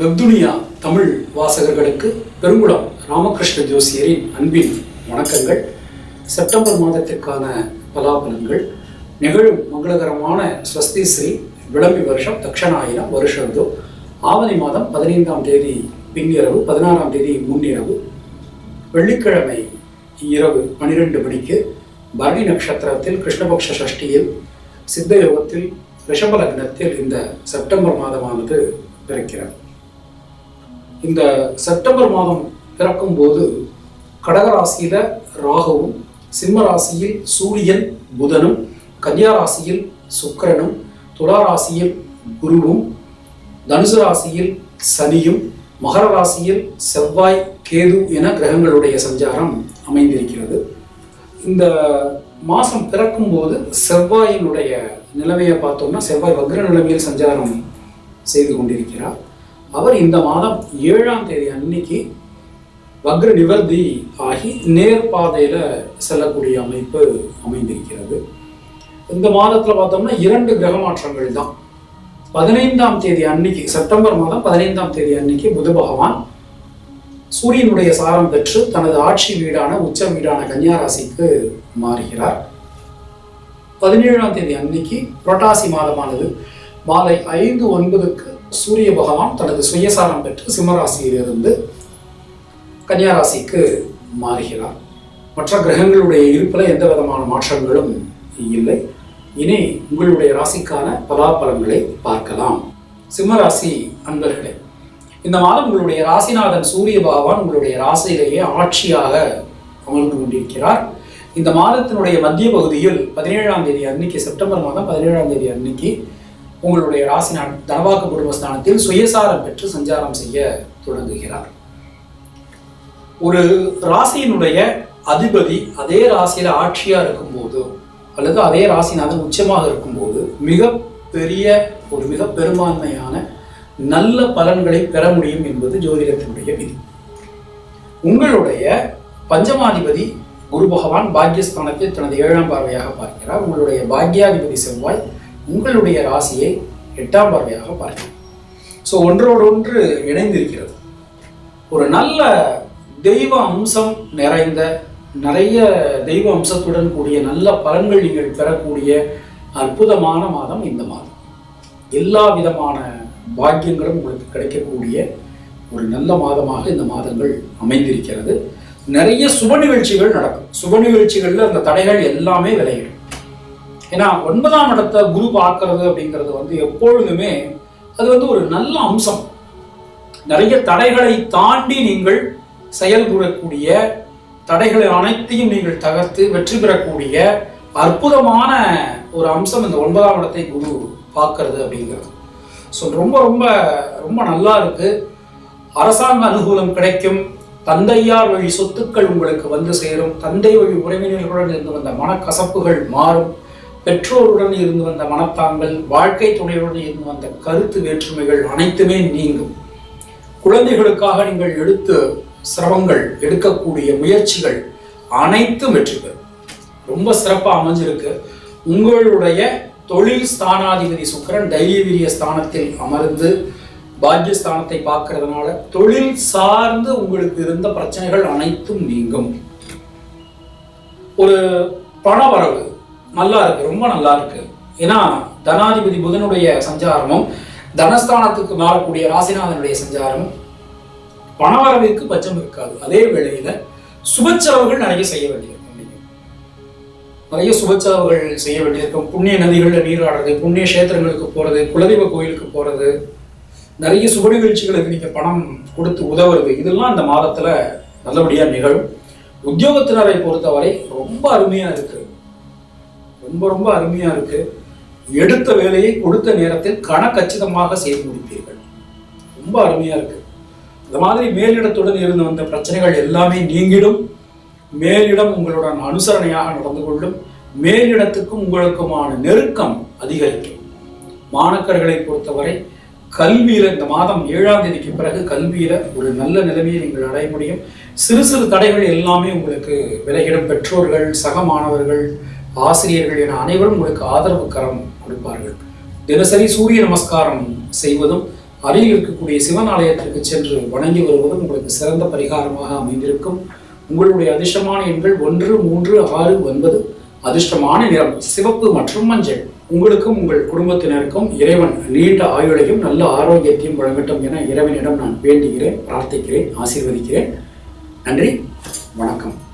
வெப்துனியா தமிழ் வாசகர்களுக்கு பெருங்குளம் ராமகிருஷ்ண ஜோசியரின் அன்பின் வணக்கங்கள். செப்டம்பர் மாதத்திற்கான பலாபலன்கள். நிகழும் மங்களகரமான ஸ்வஸ்தி ஸ்ரீ விளம்பி வருஷம் தக்ஷணாயிரம் வருஷந்தோ ஆவணி மாதம் பதினைந்தாம் தேதி பின்னிரவு பதினாறாம் தேதி முன்னிரவு. வெள்ளிக்கிழமை இரவு பனிரெண்டு மணிக்கு பரணி நட்சத்திரத்தில் கிருஷ்ணபக்ஷ சஷ்டியில் சித்த யோகத்தில் ரிஷப லக்னத்தில் இந்த செப்டம்பர் மாதமானது பிறக்கிறது. இந்த செப்டம்பர் மாதம் பிறக்கும் போது கடகராசியில ராகுவும் சிம்ம ராசியில் சூரியன் புதனும் கன்னியா ராசியில் சுக்கிரனும் துலா ராசியில் குருவும் தனுசு ராசியில் சனியும் மகர ராசியில் செவ்வாய் கேது என கிரகங்களுடைய சஞ்சாரம் அமைந்திருக்கிறது. இந்த மாதம் பிறக்கும்போது செவ்வாயினுடைய நிலைமையை பார்த்தோம்னா செவ்வாய் வக்ர நிலைமையில் சஞ்சாரம் செய்து கொண்டிருக்கிறார். அவர் இந்த மாதம் ஏழாம் தேதி அன்னைக்கு வக்ர நிவர்த்தி ஆகி நேர்பாதையில் செல்லக்கூடிய அமைப்பு அமைந்திருக்கிறது. இந்த மாதத்தில் பார்த்தோம்னா இரண்டு கிரக மாற்றங்கள் தான். பதினைந்தாம் தேதி அன்னைக்கு செப்டம்பர் மாதம் பதினைந்தாம் தேதி அன்னைக்கு புத பகவான் சூரியனுடைய சாரம் பெற்று தனது ஆட்சி வீடான உச்ச வீடான கன்னியாராசிக்கு மாறுகிறார். பதினேழாம் தேதி அன்னைக்கு புரட்டாசி மாதமானது. மாலை ஐந்து ஒன்பதுக்கு சூரிய பகவான் தனது சுயசாரம் பெற்று சிம்மராசியிலிருந்து கன்னியா ராசிக்கு மாறுகிறார். மற்ற கிரகங்களுடைய இருப்பில் எந்த விதமான மாற்றங்களும் இல்லை. இனி உங்களுடைய ராசிக்கான பலாபலன்களை பார்க்கலாம். சிம்மராசி அன்பர்களே இந்த மாதம் உங்களுடைய ராசிநாதன் சூரிய பகவான் உங்களுடைய ராசியிலேயே ஆட்சியாக அமர்ந்து கொண்டிருக்கிறார். இந்த மாதத்தினுடைய மத்திய பகுதியில் பதினேழாம் தேதி அன்னைக்கு செப்டம்பர் மாதம் பதினேழாம் தேதி அன்னைக்கு உங்களுடைய ராசினா தனவாக்கு குடும்பஸ்தானத்தில் சுயசாரம் பெற்று சஞ்சாரம் செய்ய தொடங்குகிறார். ஒரு ராசியினுடைய அதிபதி அதே ராசியில் ஆட்சியாக இருக்கும்போது அல்லது அதே ராசிநாதன் உச்சமாக இருக்கும்போது மிக பெரிய ஒரு மிக பெரும்பான்மையான நல்ல பலன்களை பெற முடியும் என்பது ஜோதிடத்தினுடைய விதி. உங்களுடைய பஞ்சமாதிபதி குரு பகவான் பாக்யஸ்தானத்தில் தனது ஏழாம் பார்வையாக பார்க்கிறார். உங்களுடைய பாக்யாதிபதி செவ்வாய் உங்களுடைய ராசியை எட்டாம் பார்வையாக பார்க்கிறார் ஸோ ஒன்றோடு ஒன்று இணைந்திருக்கிறது. ஒரு நல்ல தெய்வ அம்சம் நிறைந்த நிறைய தெய்வ அம்சத்துடன் கூடிய நல்ல பலன்கள் நீங்கள் பெறக்கூடிய அற்புதமான மாதம் இந்த மாதம். எல்லா விதமான பாக்கியங்களும் உங்களுக்கு கிடைக்கக்கூடிய ஒரு நல்ல மாதமாக இந்த மாதங்கள் அமைந்திருக்கிறது. நிறைய சுப நிகழ்ச்சிகள் நடக்கும். சுப நிகழ்ச்சிகளில் அந்த தடைகள் எல்லாமே விளையிடும் ஏன்னா ஒன்பதாம் இடத்தை குரு பார்க்கறது அப்படிங்கிறது வந்து எப்பொழுதுமே அது வந்து ஒரு நல்ல அம்சம். நிறைய தடைகளை தாண்டி நீங்கள் செயல்புறக்கூடிய தடைகளை அனைத்தையும் நீங்கள் தகர்த்து வெற்றி பெறக்கூடிய அற்புதமான ஒரு அம்சம் இந்த ஒன்பதாம் இடத்தை குரு பார்க்கறது அப்படிங்கிறது. ஸோ ரொம்ப ரொம்ப ரொம்ப நல்லா இருக்கு. அரசாங்க அனுகூலம் கிடைக்கும். தந்தையார் வழி சொத்துக்கள் உங்களுக்கு வந்து சேரும். தந்தை வழி உறவினர்களுடன் இருந்து வந்த மனக்கசப்புகள் மாறும். பெற்றோருடன் இருந்து வந்த மனப்பாங்கள் வாழ்க்கை துணையுடன் இருந்து வந்த கருத்து வேற்றுமைகள் அனைத்துமே நீங்கும். குழந்தைகளுக்காக நீங்கள் எடுத்து சிரமங்கள் எடுக்கக்கூடிய முயற்சிகள் அனைத்தும் வெற்றி பெறும். ரொம்ப சிறப்பாக அமைஞ்சிருக்கு. உங்களுடைய தொழில் ஸ்தானாதிபதி சுக்கரன் தைரியவீரிய ஸ்தானத்தில் அமர்ந்து பாக்கியஸ்தானத்தை பார்க்கறதுனால தொழில் சார்ந்து உங்களுக்கு இருந்த பிரச்சனைகள் அனைத்தும் நீங்கும். ஒரு பணவரவு நல்லா இருக்கு ரொம்ப நல்லா இருக்கு ஏன்னா தனாதிபதி புதனுடைய சஞ்சாரமும் தனஸ்தானத்துக்கு மாறக்கூடிய ராசிநாதனுடைய சஞ்சாரமும் பணவரவிற்கு பட்சம் இருக்காது. அதே வேளையில சுபச்செலவுகள் நிறைய செய்ய வேண்டியிருக்கும். நிறைய சுபச்செலவுகள் செய்ய வேண்டியிருக்கும். புண்ணிய நதிகளில் நீராடுறது புண்ணிய கஷேத்திரங்களுக்கு போறது குலதெய்வ கோயிலுக்கு போறது நிறைய சுப நிகழ்ச்சிகளுக்கு நீங்க பணம் கொடுத்து உதவுறது இதெல்லாம் இந்த மாதத்துல நல்லபடியா நிகழும். உத்தியோகத்தினரை பொறுத்தவரை ரொம்ப அருமையா இருக்கு. ரொம்ப ரொம்ப அருமையா இருக்கு. எடுத்த வேலையை கொடுத்த நேரத்தில் கணக்கச்சிதமாக செய்து முடிப்பீர்கள். ரொம்ப அருமையா இருக்கு. இந்த மாதிரி மேலிடத்துடன் இருந்து வந்த பிரச்சனைகள் எல்லாமே நீங்கிடும். மேலிடம் உங்களுடன் அனுசரணையாக நடந்து கொள்ளும். மேலிடத்துக்கும் உங்களுக்குமான நெருக்கம் அதிகரிக்கும். மாணக்கர்களை பொறுத்தவரை கல்வியில இந்த மாதம் ஏழாம் தேதிக்கு பிறகு கல்வியில ஒரு நல்ல நிலைமையை நீங்கள் அடைய முடியும். சிறு சிறு தடைகள் எல்லாமே உங்களுக்கு விலகிடும். பெற்றோர்கள் சக மாணவர்கள் ஆசிரியர்கள் என அனைவரும் உங்களுக்கு ஆதரவு கரம் கொடுப்பார்கள். தினசரி சூரிய நமஸ்காரம் செய்வதும் அருகில் இருக்கக்கூடிய சிவன் ஆலயத்திற்கு சென்று வணங்கி வருவதும் உங்களுக்கு சிறந்த பரிகாரமாக அமைந்திருக்கும். உங்களுடைய அதிர்ஷ்டமான எண்கள் ஒன்று மூன்று ஆறு ஒன்பது. அதிர்ஷ்டமான நிறம் சிவப்பு மற்றும் மஞ்சள். உங்களுக்கும் உங்கள் குடும்பத்தினருக்கும் இறைவன் நீண்ட ஆயுளையும் நல்ல ஆரோக்கியத்தையும் வழங்கட்டும் என இறைவனிடம் நான் வேண்டுகிறேன் பிரார்த்திக்கிறேன் ஆசீர்வதிக்கிறேன். நன்றி வணக்கம்.